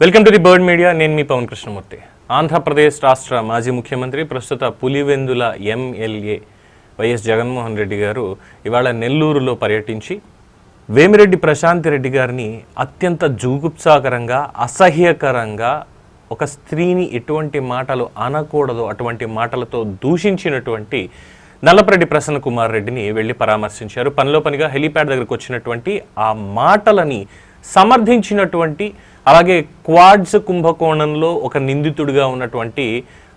Welcome to the Bird Media నేను మీ పవన్ కృష్ణమూర్తి. ఆంధ్రప్రదేశ్ రాష్ట్ర మాజీ ముఖ్యమంత్రి ప్రస్తుత పులివెందుల ఎంఎల్ఏ వైఎస్ జగన్మోహన్ రెడ్డి గారు ఇవాళ నెల్లూరులో పర్యటించి వేమిరెడ్డి ప్రశాంత్ రెడ్డి గారిని అత్యంత జుగుప్సాకరంగా అసహ్యకరంగా ఒక స్త్రీని ఎటువంటి మాటలు అనకూడదు అటువంటి మాటలతో దూషించినటువంటి నల్లపరెడ్డి ప్రసన్న కుమార్ రెడ్డిని వెళ్ళి పరామర్శించారు. పనిలో పనిగా హెలీప్యాడ్ దగ్గరకు వచ్చినటువంటి ఆ మాటలని సమర్థించినటువంటి అలాగే క్వాడ్స్ కుంభకోణంలో ఒక నిందితుడిగా ఉన్నటువంటి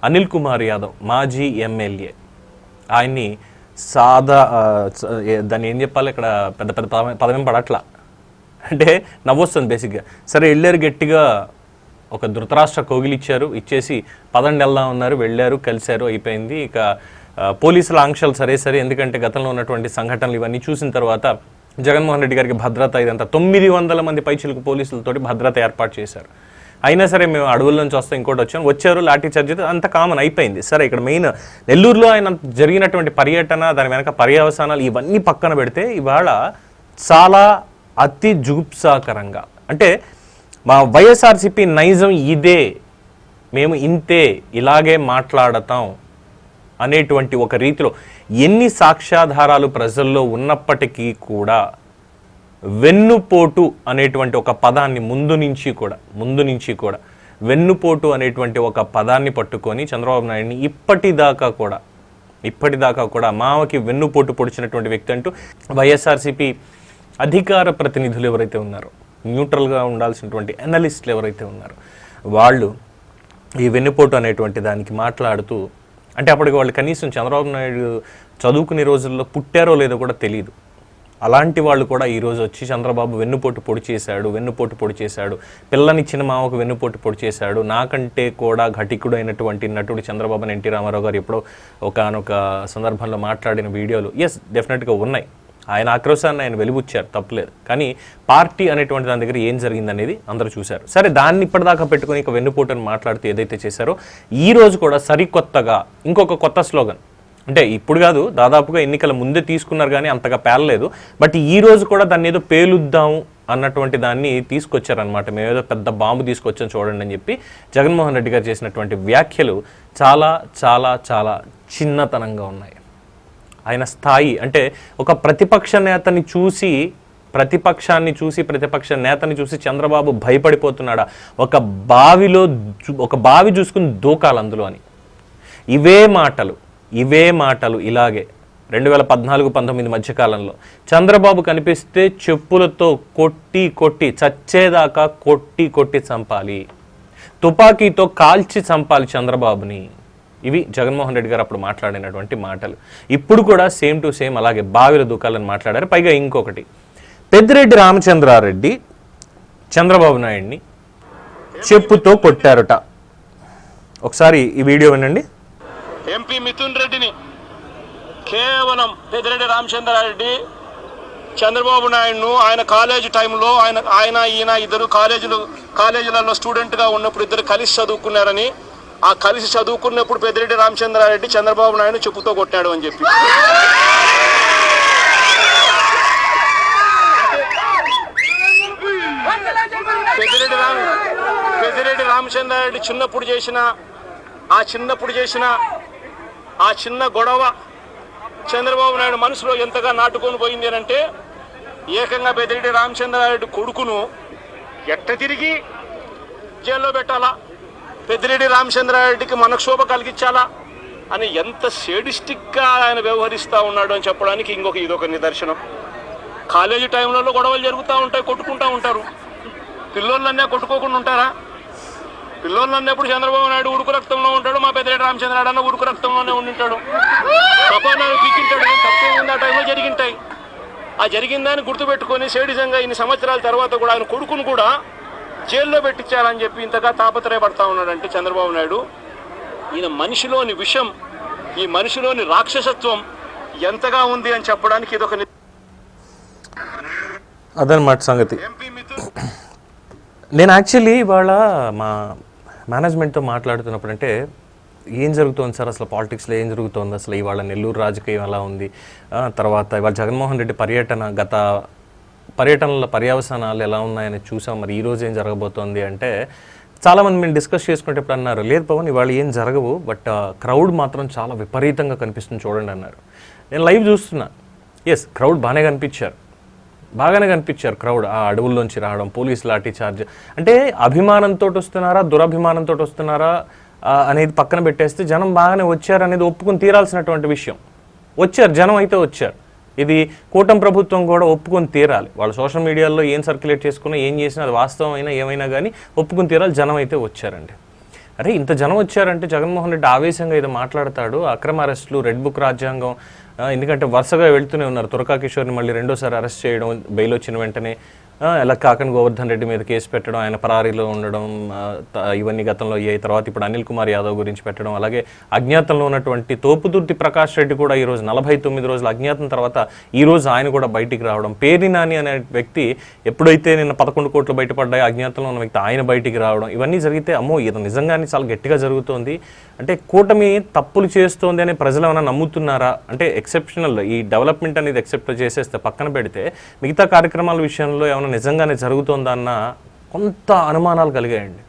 అనిల్ కుమార్ యాదవ్ మాజీ ఎమ్మెల్యే. ఆయన్ని సాదా దాన్ని ఏం చెప్పాలి ఇక్కడ పెద్ద పెద్ద పదమేం పడట్లా. అంటే నవ్వొస్తుంది బేసిక్గా. సరే వెళ్ళారు గట్టిగా ఒక ధృతరాష్ట్ర కోగిలిచ్చారు ఇచ్చేసి పదండి వెళ్దాం ఉన్నారు వెళ్ళారు కలిశారు అయిపోయింది. ఇక పోలీసుల ఆంక్షలు సరే సరే ఎందుకంటే గతంలో ఉన్నటువంటి సంఘటనలు ఇవన్నీ చూసిన తర్వాత జగన్మోహన్ రెడ్డి గారికి భద్రత ఇదంతా. తొమ్మిది వందల మంది పైచిలకు పోలీసులతోటి భద్రత ఏర్పాటు చేశారు. అయినా సరే మేము అడవుల నుంచి వస్తాం ఇంకోటి వచ్చాం. వచ్చారు లాఠీ చార్జ్ అయితే అంత కామన్ అయిపోయింది. సరే ఇక్కడ మెయిన్ నెల్లూరులో ఆయన జరిగినటువంటి పర్యటన దాని వెనక పర్యవసానాలు ఇవన్నీ పక్కన పెడితే ఇవాళ చాలా అతి జుగుప్సాకరంగా. అంటే మా వైఎస్ఆర్సీపీ నైజం ఇదే మేము ఇంతే ఇలాగే మాట్లాడతాం అనేటువంటి ఒక రీతిలో ఎన్ని సాక్ష్యాధారాలు ప్రజల్లో ఉన్నప్పటికీ కూడా వెన్నుపోటు అనేటువంటి ఒక పదాన్ని ముందు నుంచి కూడా ముందు నుంచి కూడా వెన్నుపోటు అనేటువంటి ఒక పదాన్ని పట్టుకొని చంద్రబాబు నాయుడిని ఇప్పటిదాకా కూడా ఇప్పటిదాకా కూడా మావకి వెన్నుపోటు పొడిచినటువంటి వ్యక్తి అంటూ వైఎస్ఆర్సీపీ అధికార ప్రతినిధులు ఎవరైతే ఉన్నారో న్యూట్రల్గా ఉండాల్సినటువంటి అనలిస్టులు ఎవరైతే ఉన్నారో వాళ్ళు ఈ వెన్నుపోటు అనేటువంటి దానికి మాట్లాడుతూ అంటే అప్పటికి వాళ్ళు కనీసం చంద్రబాబు నాయుడు చదువుకునే రోజుల్లో పుట్టారో లేదో కూడా తెలియదు అలాంటి వాళ్ళు కూడా ఈరోజు వచ్చి చంద్రబాబు వెన్నుపోటు పొడి చేశాడు వెన్నుపోటు పొడి చేశాడు పిల్లనిచ్చిన మామకు వెన్నుపోటు పొడి చేశాడు నాకంటే కూడా ఘటికుడు అయినటువంటి నటుడు చంద్రబాబు ఎన్టీ రామారావు గారు ఎప్పుడో ఒకనొక సందర్భంలో మాట్లాడిన వీడియోలు ఎస్ డెఫినెట్గా ఉన్నాయి. ఆయన ఆక్రోశాన్ని ఆయన వెలుబుచ్చారు తప్పలేదు. కానీ పార్టీ అనేటువంటి దాని దగ్గర ఏం జరిగిందనేది అందరూ చూశారు. సరే దాన్ని ఇప్పటిదాకా పెట్టుకుని ఇక వెన్నుపోటుని మాట్లాడుతూ ఏదైతే చేశారో ఈ రోజు కూడా సరికొత్తగా ఇంకొక కొత్త స్లోగన్. అంటే ఇప్పుడు కాదు దాదాపుగా ఎన్నికల ముందే తీసుకున్నారు కానీ అంతగా పేలలేదు. బట్ ఈ రోజు కూడా దాన్ని ఏదో పేలుద్దాం అన్నటువంటి దాన్ని తీసుకొచ్చారనమాట మేము ఏదో పెద్ద బాంబు తీసుకొచ్చాం చూడండి అని చెప్పి జగన్మోహన్ రెడ్డి గారు చేసినటువంటి వ్యాఖ్యలు చాలా చాలా చాలా చిన్నతనంగా ఉన్నాయి. ఆయన స్థాయి. అంటే ఒక ప్రతిపక్ష నేతని చూసి ప్రతిపక్షాన్ని చూసి ప్రతిపక్ష నేతని చూసి చంద్రబాబు భయపడిపోతున్నాడా? ఒక బావిలో ఒక బావి చూసుకుని దూకాలి అందులో అని. ఇవే మాటలు ఇవే మాటలు ఇలాగే రెండు వేల పద్నాలుగు పంతొమ్మిది మధ్యకాలంలో చంద్రబాబు కనిపిస్తే చెప్పులతో కొట్టి కొట్టి చచ్చేదాకా కొట్టి కొట్టి చంపాలి. తుపాకీతో కాల్చి చంపాలి చంద్రబాబుని. ఇవి జగన్మోహన్ రెడ్డి గారు అప్పుడు మాట్లాడినటువంటి మాటలు. ఇప్పుడు కూడా సేమ్ టు సేమ్ అలాగే బావిల దూకాలని మాట్లాడారు. పైగా ఇంకొకటి. పెద్దిరెడ్డి రామచంద్రారెడ్డి చంద్రబాబు నాయుడిని చెప్పుతో కొట్టారట. ఒకసారి ఈ వీడియో వినండి. ఎంపీ మిథున్ రెడ్డిని కేవలం పెద్దిరెడ్డి రామచంద్రారెడ్డి చంద్రబాబు నాయుడును ఆయన కాలేజీ టైంలో ఆయన ఆయన ఈయన ఇద్దరు కాలేజీలు కాలేజీలలో స్టూడెంట్గా ఉన్నప్పుడు ఇద్దరు కలిసి చదువుకున్నారని ఆ కలిసి చదువుకున్నప్పుడు పెద్దిరెడ్డి రామచంద్రారెడ్డి చంద్రబాబు నాయుడు చెప్పుతో కొట్టాడు అని చెప్పి. పెద్దిరెడ్డి రామ పెద్దిరెడ్డి రామచంద్రారెడ్డి చిన్నప్పుడు చేసిన ఆ చిన్నప్పుడు చేసిన ఆ చిన్న గొడవ చంద్రబాబు నాయుడు మనసులో ఎంతగా నాటుకొని పోయింది అంటే ఏకంగా పెద్దిరెడ్డి రామచంద్రారెడ్డి కొడుకును ఎట్ట తిరిగి జైల్లో పెట్టాలా? పెద్దిరెడ్డి రామచంద్రారెడ్డికి మనక్షోభ కలిగించాలా? అని ఎంత సేడిస్టిక్గా ఆయన వ్యవహరిస్తూ ఉన్నాడు అని చెప్పడానికి ఇంకొక ఇదొక నిదర్శనం. కాలేజీ టైంలలో గొడవలు జరుగుతూ ఉంటాయి కొట్టుకుంటూ ఉంటారు. పిల్లోళ్ళన్నీ కొట్టుకోకుండా ఉంటారా? పిల్లోళ్ళు అన్నప్పుడు చంద్రబాబు నాయుడు ఉడుకు రక్తంలో ఉంటాడు మా పెద్దరెడ్డి రామచంద్రనాయుడు అన్న ఉడుకు రక్తంలోనే ఉండింటాడు. తపానాలు పీకింటాడు తప్పే ఉంది ఆ టైంలో జరిగింటాయి. ఆ జరిగిందని గుర్తుపెట్టుకొని సేడిజంగా ఇన్ని సంవత్సరాల తర్వాత కూడా ఆయన కొడుకును కూడా జైల్లో పెట్టించాలని చెప్పి ఇంతగా తాపత్రయపడతా ఉన్నాడంటే చంద్రబాబు నాయుడు. ఈయన మనిషిలోని విషం ఈ మనిషిలోని రాక్షసత్వం ఎంతగా ఉంది అని చెప్పడానికి ఇదొక అదనమాట సంగతి. నేను యాక్చువల్లీ ఇవాళ మా మేనేజ్మెంట్తో మాట్లాడుతున్నప్పుడు అంటే ఏం జరుగుతోంది సార్? అసలు పాలిటిక్స్లో ఏం జరుగుతోంది? అసలు ఇవాళ నెల్లూరు రాజకీయం ఎలా ఉంది? తర్వాత ఇవాళ జగన్మోహన్ రెడ్డి పర్యటన గత పర్యటనల పర్యవసానాలు ఎలా ఉన్నాయని చూసాం. మరి ఈరోజు ఏం జరగబోతోంది అంటే చాలామంది మేము డిస్కస్ చేసుకునేటప్పుడు అన్నారు లేదు పవన్ ఇవాళ ఏం జరగవు బట్ క్రౌడ్ మాత్రం చాలా విపరీతంగా కనిపిస్తుంది చూడండి అన్నారు. నేను లైవ్ చూస్తున్నా. ఎస్ క్రౌడ్ బాగానే కనిపించారు. బాగానే కనిపించారు క్రౌడ్. ఆ అడవుల్లోంచి రావడం పోలీస్ లాఠీ చార్జ్. అంటే అభిమానంతో వస్తున్నారా దురభిమానంతో వస్తున్నారా అనేది పక్కన పెట్టేస్తే జనం బాగానే వచ్చారు అనేది ఒప్పుకొని తీరాల్సినటువంటి విషయం. వచ్చారు జనం అయితే వచ్చారు. ఇది కూటమి ప్రభుత్వం కూడా ఒప్పుకొని తీరాలి. వాళ్ళు సోషల్ మీడియాలో ఏం సర్క్యులేట్ చేసుకున్నా ఏం చేసినా అది వాస్తవమైనా ఏమైనా కానీ ఒప్పుకొని తీరాలి. జనం అయితే వచ్చారండి. అరే ఇంత జనం వచ్చారంటే జగన్మోహన్ రెడ్డి ఆవేశంగా ఏదో మాట్లాడతాడు. అక్రమ అరెస్టులు రెడ్ బుక్ రాజ్యాంగం ఎందుకంటే వరుసగా వెళ్తూనే ఉన్నారు. తురకా కిషోర్ని మళ్ళీ రెండోసారి అరెస్ట్ చేయడం బెయిల్ వచ్చిన వెంటనే ఇలా కాకన్ గోవర్ధన్ రెడ్డి మీద కేసు పెట్టడం ఆయన పరారీలో ఉండడం ఇవన్నీ గతంలో అయ్యాయి తర్వాత ఇప్పుడు అనిల్ కుమార్ యాదవ్ గురించి పెట్టడం అలాగే అజ్ఞాతంలో ఉన్నటువంటి తోపుదుర్తి ప్రకాష్ రెడ్డి కూడా ఈ రోజు నలభై తొమ్మిది రోజులు అజ్ఞాతం తర్వాత ఈరోజు ఆయన కూడా బయటికి రావడం. పేరి నాని అనే వ్యక్తి ఎప్పుడైతే నిన్న పదకొండు కోట్లు బయటపడ్డాయో అజ్ఞాతంలో ఉన్న వ్యక్తి ఆయన బయటికి రావడం ఇవన్నీ జరిగితే అమ్మో ఇది నిజంగానే చాలా గట్టిగా జరుగుతోంది. అంటే కూటమి తప్పులు చేస్తోంది అని ప్రజలు ఏమైనా నమ్ముతున్నారా? అంటే ఎక్సెప్షనల్ ఈ డెవలప్మెంట్ అనేది ఎక్సెప్ట్ చేసేస్తే పక్కన పెడితే మిగతా కార్యక్రమాల విషయంలో ఏమైనా నిజంగానే జరుగుతోందన్న కొంత అనుమానాలు కలిగాయండి.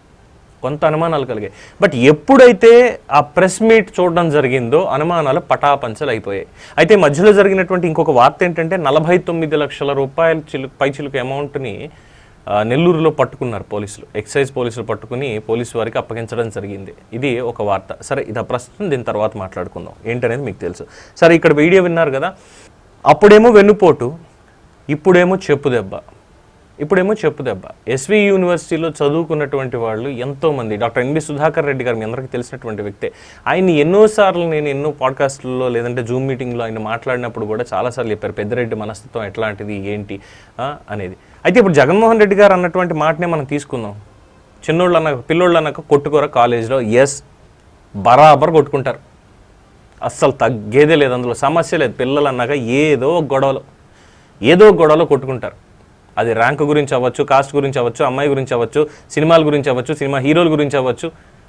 కొంత అనుమానాలు కలిగాయి. బట్ ఎప్పుడైతే ఆ ప్రెస్ మీట్ చూడడం జరిగిందో అనుమానాలు పటాపంచలు అయిపోయాయి అయితే మధ్యలో జరిగినటువంటి ఇంకొక వార్త ఏంటంటే నలభై తొమ్మిది లక్షల రూపాయల చిలు పై చిలుక అమౌంట్ని నెల్లూరులో పట్టుకున్నారు పోలీసులు. ఎక్సైజ్ పోలీసులు పట్టుకుని పోలీసు వారికి అప్పగించడం జరిగింది. ఇది ఒక వార్త. సరే ఇది ప్రస్తుతం దీని తర్వాత మాట్లాడుకుందాం. ఏంటనేది మీకు తెలుసు. సరే ఇక్కడ వీడియో విన్నారు కదా. అప్పుడేమో వెన్నుపోటు ఇప్పుడేమో చెప్పు దెబ్బ. ఇప్పుడేమో చెప్పు దెబ్బ. ఎస్వి యూనివర్సిటీలో చదువుకున్నటువంటి వాళ్ళు ఎంతోమంది. డాక్టర్ ఎన్బి సుధాకర్ రెడ్డి గారు మీ అందరికీ తెలిసినటువంటి వ్యక్తే. ఆయన ఎన్నోసార్లు నేను ఎన్నో పాడ్కాస్ట్లో లేదంటే జూమ్ మీటింగ్లో ఆయన మాట్లాడినప్పుడు కూడా చాలాసార్లు చెప్పారు. పెద్దరెడ్డి మనస్తత్వం ఎట్లాంటిది? ఏంటి? అనేది. అయితే ఇప్పుడు జగన్మోహన్ రెడ్డి గారు అన్నటువంటి మాటనే మనం తీసుకుందాం. చిన్నోళ్ళు అన్నాక పిల్లోళ్ళు అన్నాక కొట్టుకోర కాలేజీలో? ఎస్ బరాబర్ కొట్టుకుంటారు. అస్సలు తగ్గేదే లేదు అందులో. సమస్య లేదు. పిల్లలు అన్నాక ఏదో గొడవలు గొడవలో. ఏదో గొడవలో కొట్టుకుంటారు. అది ర్యాంక్ గురించి అవ్వచ్చు కాస్ట్ గురించి అవ్వచ్చు అమ్మాయి గురించి అవ్వచ్చు సినిమాల గురించి అవ్వచ్చు సినిమా హీరోల గురించి అవ్వచ్చు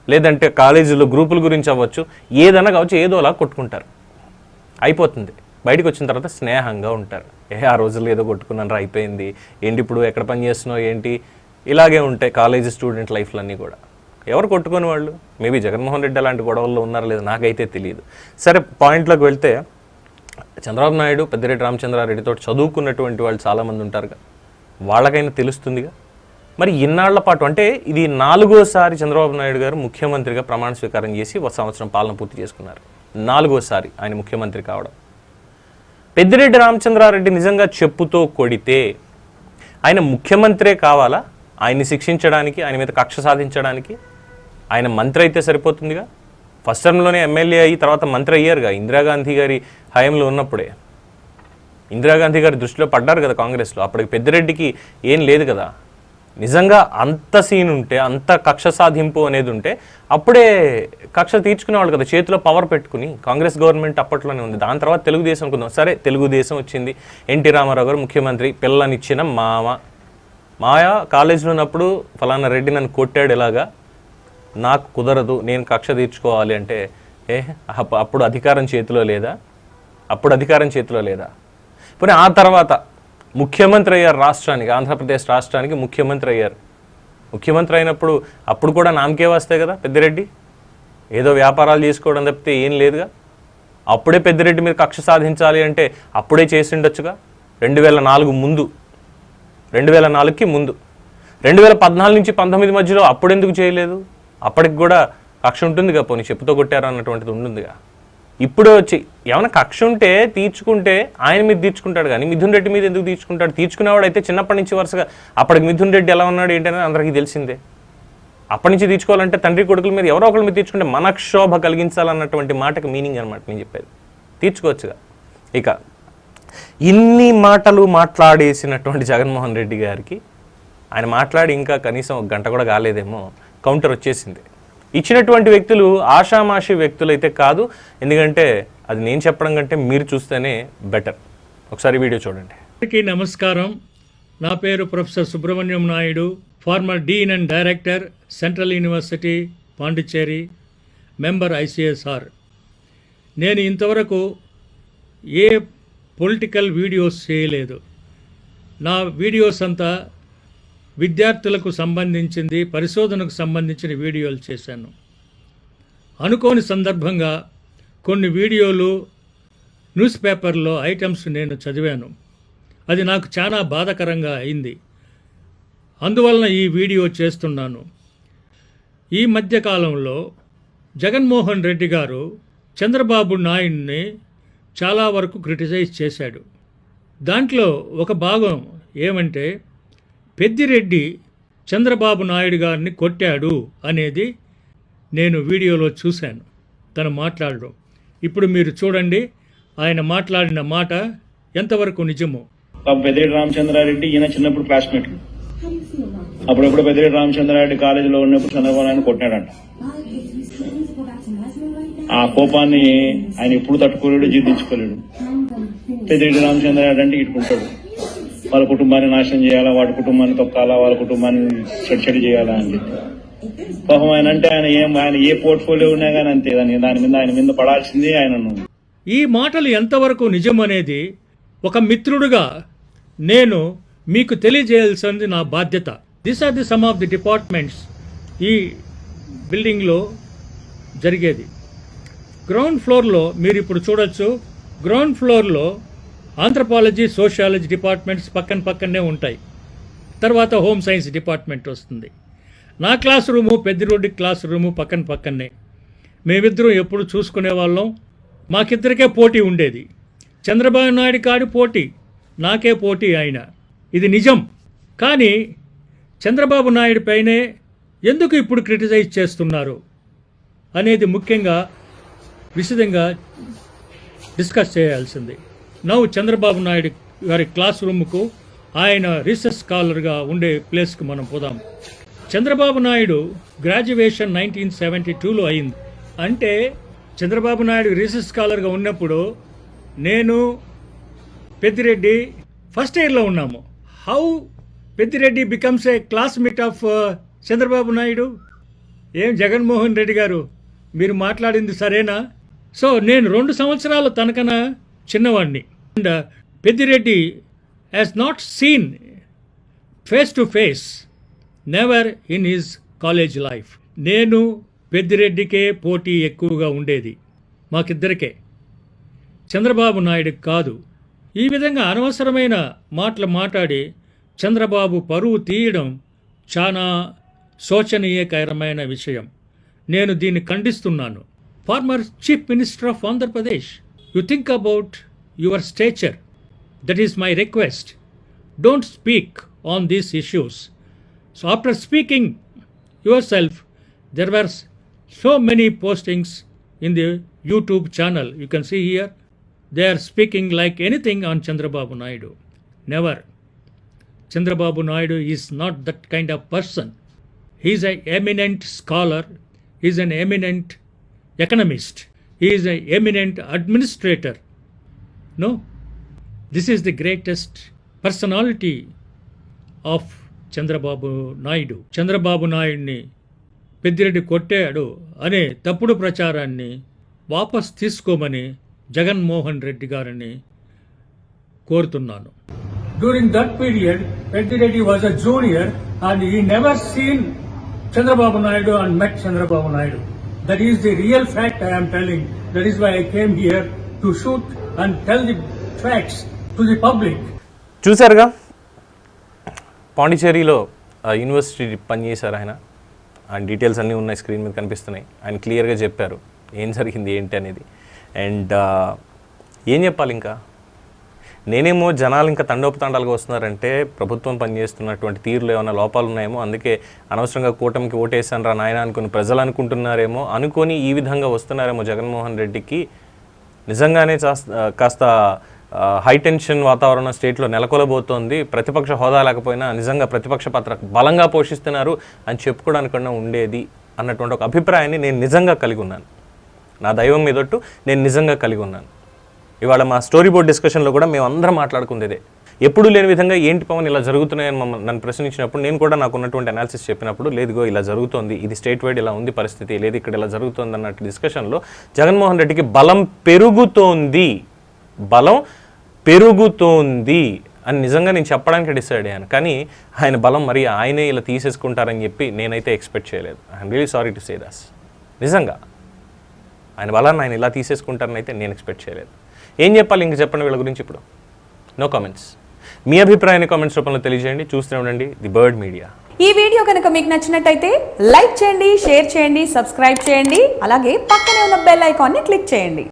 లేదంటే కాలేజీలో గ్రూపుల గురించి అవ్వచ్చు ఏదైనా కావచ్చు ఏదోలా కొట్టుకుంటారు. అయిపోతుంది. బయటకు వచ్చిన తర్వాత స్నేహంగా ఉంటారు. ఏ ఆ రోజుల్లో ఏదో కొట్టుకున్నాను అయిపోయింది. ఏంటి ఇప్పుడు ఎక్కడ పని చేస్తున్నావు ఏంటి? ఇలాగే ఉంటాయి కాలేజీ స్టూడెంట్ లైఫ్లన్నీ కూడా. ఎవరు కొట్టుకుని వాళ్ళు? మేబీ జగన్మోహన్ రెడ్డి అలాంటి గొడవల్లో ఉన్నారో లేదో నాకైతే తెలియదు సరే పాయింట్లోకి వెళ్తే చంద్రబాబు నాయుడు పెద్దిరెడ్డి రామచంద్రారెడ్డితో చదువుకున్నటువంటి వాళ్ళు చాలామంది ఉంటారుగా. వాళ్ళకైనా తెలుస్తుందిగా? మరి ఇన్నాళ్ళ పాటు అంటే ఇది నాలుగోసారి చంద్రబాబు నాయుడు గారు ముఖ్యమంత్రిగా ప్రమాణ స్వీకారం చేసి ఒక సంవత్సరం పాలన పూర్తి చేసుకున్నారు. నాలుగోసారి ఆయన ముఖ్యమంత్రి కావడం. పెద్దిరెడ్డి రామచంద్రారెడ్డి నిజంగా చెప్పుతో కొడితే ఆయన ముఖ్యమంత్రే కావాలా? ఆయన్ని శిక్షించడానికి ఆయన మీద కక్ష సాధించడానికి ఆయన మంత్రి అయితే సరిపోతుందిగా? ఫస్ట్ టర్మ్లోనే ఎమ్మెల్యే అయ్యి తర్వాత మంత్రి అయ్యారుగా ఇందిరాగాంధీ గారి హయాంలో ఉన్నప్పుడే. ఇందిరాగాంధీ గారి దృష్టిలో పడ్డారు కదా కాంగ్రెస్లో. అప్పటికి పెద్దిరెడ్డికి ఏం లేదు కదా. నిజంగా అంత సీన్ ఉంటే అంత కక్ష సాధింపు అనేది ఉంటే అప్పుడే కక్ష తీర్చుకునేవాళ్ళు కదా చేతిలో పవర్ పెట్టుకుని. కాంగ్రెస్ గవర్నమెంట్ అప్పట్లోనే ఉంది. దాని తర్వాత తెలుగుదేశం అనుకుందాం. సరే తెలుగుదేశం వచ్చింది. ఎన్టీ రామారావు గారు ముఖ్యమంత్రి పిల్లనిచ్చిన మామ. మాయా కాలేజీలో ఉన్నప్పుడు ఫలానా రెడ్డి నన్ను కొట్టాడు ఇలాగా నాకు కుదరదు నేను కక్ష తీర్చుకోవాలి అంటే ఏ అప్పుడు అధికారం చేతిలో లేదా? అప్పుడు అధికారం చేతిలో లేదా? పోనీ ఆ తర్వాత ముఖ్యమంత్రి అయ్యారు రాష్ట్రానికి ఆంధ్రప్రదేశ్ రాష్ట్రానికి ముఖ్యమంత్రి అయ్యారు. ముఖ్యమంత్రి అయినప్పుడు అప్పుడు కూడా నామకే వస్తాయి కదా పెద్దిరెడ్డి? ఏదో వ్యాపారాలు చేసుకోవడం తప్పితే ఏం లేదుగా? అప్పుడే పెద్దిరెడ్డి మీద కక్ష సాధించాలి అంటే అప్పుడే చేసి ఉండొచ్చుగా రెండు వేల నాలుగు ముందు. రెండు వేల నాలుగుకి ముందు. రెండు వేల పద్నాలుగు నుంచి పంతొమ్మిది మధ్యలో అప్పుడెందుకు చేయలేదు? అప్పటికి కూడా కక్ష ఉంటుందిగా పోనీ? చెప్పుతో కొట్టారు అన్నటువంటిది ఉంటుందిగా. ఇప్పుడు వచ్చి ఏమైనా కక్ష ఉంటే తీర్చుకుంటే ఆయన మీద తీర్చుకుంటాడు కానీ మిథున్ రెడ్డి మీద ఎందుకు తీర్చుకుంటాడు? తీర్చుకునేవాడు అయితే చిన్నప్పటి నుంచి వరుసగా అప్పటికి మిథున్ రెడ్డి ఎలా ఉన్నాడు ఏంటనేది అందరికీ తెలిసిందే. అప్పటి నుంచి తీర్చుకోవాలంటే తండ్రి కొడుకుల మీద ఎవరో ఒకరి మీద తీర్చుకుంటే మనక్షోభ కలిగించాలన్నటువంటి మాటకి మీనింగ్ అనమాట నేను చెప్పేది. తీర్చుకోవచ్చుగా. ఇక ఇన్ని మాటలు మాట్లాడేసినటువంటి జగన్మోహన్ రెడ్డి గారికి ఆయన మాట్లాడి ఇంకా కనీసం ఒక గంట కూడా కాలేదేమో కౌంటర్ వచ్చేసింది. ఇచ్చినటువంటి వ్యక్తులు ఆషామాషి వ్యక్తులు అయితే కాదు. ఎందుకంటే అది నేను చెప్పడం కంటే మీరు చూస్తేనే బెటర్ ఒకసారి వీడియో చూడండి. అందరికీ నమస్కారం. నా పేరు professor Subrahmanyam Naidu former dean and director central university Pondicherry member ICSR నేను ఇంతవరకు ఏ పొలిటికల్ వీడియోస్ చేయలేదు. నా వీడియోస్ అంతా విద్యార్థులకు సంబంధించింది పరిశోధనకు సంబంధించిన వీడియోలు చేశాను. అనుకోని సందర్భంగా కొన్ని వీడియోలు న్యూస్ పేపర్లో ఐటమ్స్ నేను చదివాను. అది నాకు చాలా బాధాకరంగా అయింది. అందువలన ఈ వీడియో చేస్తున్నాను. ఈ మధ్యకాలంలో జగన్మోహన్ రెడ్డి గారు చంద్రబాబు నాయుడిని చాలా వరకు క్రిటిసైజ్ చేశాడు. దాంట్లో ఒక భాగం ఏమంటే పెద్దిరెడ్డి చంద్రబాబు నాయుడు గారిని కొట్టాడు అనేది నేను వీడియోలో చూశాను. తను మాట్లాడడం. ఇప్పుడు మీరు చూడండి ఆయన మాట్లాడిన మాట ఎంతవరకు నిజమో. పెద్దిరెడ్డి రామచంద్రారెడ్డి ఈయన చిన్నప్పుడు క్లాస్మేట్ అప్పుడప్పుడు పెద్దిరెడ్డి రామచంద్రారెడ్డి కాలేజీలో ఉన్నప్పుడు చంద్రబాబు నాయుడు కొట్టాడంట. ఆ కోపాన్ని ఆయన ఎప్పుడు తట్టుకోలేడు జీర్ణించుకోలేడు. పెద్దిరెడ్డి రామచంద్రారెడ్డి అంటే ఇట్టుకుంటాడు వాళ్ళ కుటుంబాన్ని నాశనం చేయాలా? వాడి కుటుంబాన్ని తొక్కాలా? వాళ్ళ కుటుంబాన్ని చెడు చెడు చేయాలా అని చెప్పి. పాపం ఆయన అంటే ఆయన ఏం ఆయన ఏ పోర్ట్ఫోలియో ఉన్నా కానీ అంతే. దాని దాని మీద ఆయన మీద పడాల్సిందే ఆయనను ఈ మాటలు ఎంతవరకు నిజమనేది ఒక మిత్రుడుగా నేను మీకు తెలియజేయాల్సింది నా బాధ్యత. This are the some of the departments ఈ బిల్డింగ్లో జరిగేది. గ్రౌండ్ ఫ్లోర్లో మీరు ఇప్పుడు చూడొచ్చు. గ్రౌండ్ ఫ్లోర్లో ఆంథ్రపాలజీ సోషియాలజీ డిపార్ట్మెంట్స్ పక్కన పక్కనే ఉంటాయి. తర్వాత హోమ్ సైన్స్ డిపార్ట్మెంట్ వస్తుంది. నా classroom Peddireddy classroom పక్కన పక్కనే. మేమిద్దరం ఎప్పుడు చూసుకునే వాళ్ళం. మాకిద్దరికే పోటీ ఉండేది. చంద్రబాబు నాయుడు కాడి పోటీ. నాకే పోటీ ఆయన ఇది నిజం. కానీ చంద్రబాబు నాయుడు పైనే ఎందుకు ఇప్పుడు క్రిటిసైజ్ చేస్తున్నారు అనేది ముఖ్యంగా విశదంగా డిస్కస్ చేయాల్సింది. నవ్వు చంద్రబాబు నాయుడు గారి క్లాస్ రూమ్కు ఆయన రీసెర్చ్ స్కాలర్గా ఉండే ప్లేస్కు మనం పోదాం. Chandrababu Naidu graduation nineteen seventy టూలో అయింది. అంటే చంద్రబాబు నాయుడు రీసెర్చ్ స్కాలర్గా ఉన్నప్పుడు నేను పెద్దిరెడ్డి ఫస్ట్ ఇయర్లో ఉన్నాము. How Peddireddy becomes a classmate of Chandrababu Naidu? ఏం జగన్మోహన్ రెడ్డి గారు? మీరు మాట్లాడింది సరేనా? సో నేను రెండు సంవత్సరాలు తనకన్నా చిన్నవాడిని. And Peddireddy has not seen face to face never in his college life నేను పెద్దిరెడ్డికే పోటీ ఎక్కువగా ఉండేది మాకిద్దరికే. చంద్రబాబు నాయుడు కాదు. ఈ విధంగా అనవసరమైన మాటలు మాట్లాడి చంద్రబాబు పరువు తీయడం చాలా శోచనీయకరమైన విషయం. నేను దీన్ని ఖండిస్తున్నాను. Former chief minister of Andhra Pradesh You think about your stature. That is my request. Don't speak on these issues. So, after speaking yourself, there were so many postings in the YouTube channel. You can see here, they are speaking like anything on Chandrababu Naidu. Never. Chandrababu Naidu is not that kind of person. He is an eminent scholar, he is an eminent economist. Is a eminent administrator no this is the greatest personality of Chandrababu Naidu Chandrababu నాయుడిని పెద్దిరెడ్డి కొట్టాడు అనే తప్పుడు ప్రచారాన్ని వాపస్ తీసుకోమని జగన్మోహన్ రెడ్డి గారిని కోరుతున్నాను. During that period Peddireddy was a junior and he never seen Chandrababu Naidu and met Chandrababu Naidu that is the real fact I'm telling that is why I came here to shoot and tell the facts to the public చూశారుగా? పాండిచేరిలో university పనిచేశారు ఆయన. And details అన్నీ ఉన్నాయి screen మీద కనిపిస్తున్నాయి. ఆయన క్లియర్గా చెప్పారు. ఏం జరిగింది ఏంటి అనేది. అండ్ ఏం చెప్పాలి ఇంకా నేనేమో జనాలు ఇంకా తండోపతండాలుగా వస్తున్నారంటే ప్రభుత్వం పనిచేస్తున్నటువంటి తీరులో ఏమైనా లోపాలు ఉన్నాయేమో అందుకే అనవసరంగా కూటమికి ఓటేసాను రా నాయన అనుకుని ప్రజలు అనుకుంటున్నారేమో అనుకొని ఈ విధంగా వస్తున్నారేమో జగన్మోహన్ రెడ్డికి. నిజంగానే కాస్త హైటెన్షన్ వాతావరణం స్టేట్లో నెలకొలబోతోంది. ప్రతిపక్ష హోదా లేకపోయినా నిజంగా ప్రతిపక్ష పాత్ర బలంగా పోషిస్తున్నారు అని చెప్పుకోవడానికన్నా ఉండేది అన్నటువంటి ఒక అభిప్రాయాన్ని నేను నిజంగా కలిగి ఉన్నాను. నా దైవం మీదొట్టు నేను నిజంగా కలిగి ఉన్నాను. ఇవాళ మా స్టోరీ బోర్డ్ డిస్కషన్లో కూడా మేము అందరం మాట్లాడుకుందేదే. ఎప్పుడు లేని విధంగా ఏంటి పవన్ ఇలా జరుగుతున్నాయని మమ్మల్ని నన్ను ప్రశ్నించినప్పుడు నేను కూడా నాకు ఉన్నటువంటి అనాలిసిస్ చెప్పినప్పుడు లేదుగో ఇలా జరుగుతోంది ఇది స్టేట్ వైడ్ ఇలా ఉంది పరిస్థితి లేదు ఇక్కడ ఇలా జరుగుతోంది అన్నట్టు డిస్కషన్లో జగన్మోహన్ రెడ్డికి బలం పెరుగుతోంది. బలం పెరుగుతోంది అని నిజంగా నేను చెప్పడానికి డిసైడ్ అయ్యాను. కానీ ఆయన బలం మరి ఆయనే ఇలా తీసేసుకుంటారని చెప్పి నేనైతే ఎక్స్పెక్ట్ చేయలేదు. I'm really sorry to say this నిజంగా. ఆయన బలాన్ని ఆయన ఇలా తీసేసుకుంటారని అయితే నేను ఎక్స్పెక్ట్ చేయలేదు. ఏం చెప్పాలి ఇంక చెప్పండి వీళ్ళ గురించి ఇప్పుడు? నో కామెంట్స్ మీ అభిప్రాయాన్ని కామెంట్స్ రూపంలో తెలియజేయండి. చూస్తూనే ఉండండి. ది బర్డ్ మీడియా ఈ వీడియో కనుక మీకు నచ్చినట్టయితే లైక్ చేయండి షేర్ చేయండి సబ్స్క్రైబ్ చేయండి. అలాగే పక్కనే ఉన్న బెల్ ఐకాన్ని క్లిక్ చేయండి.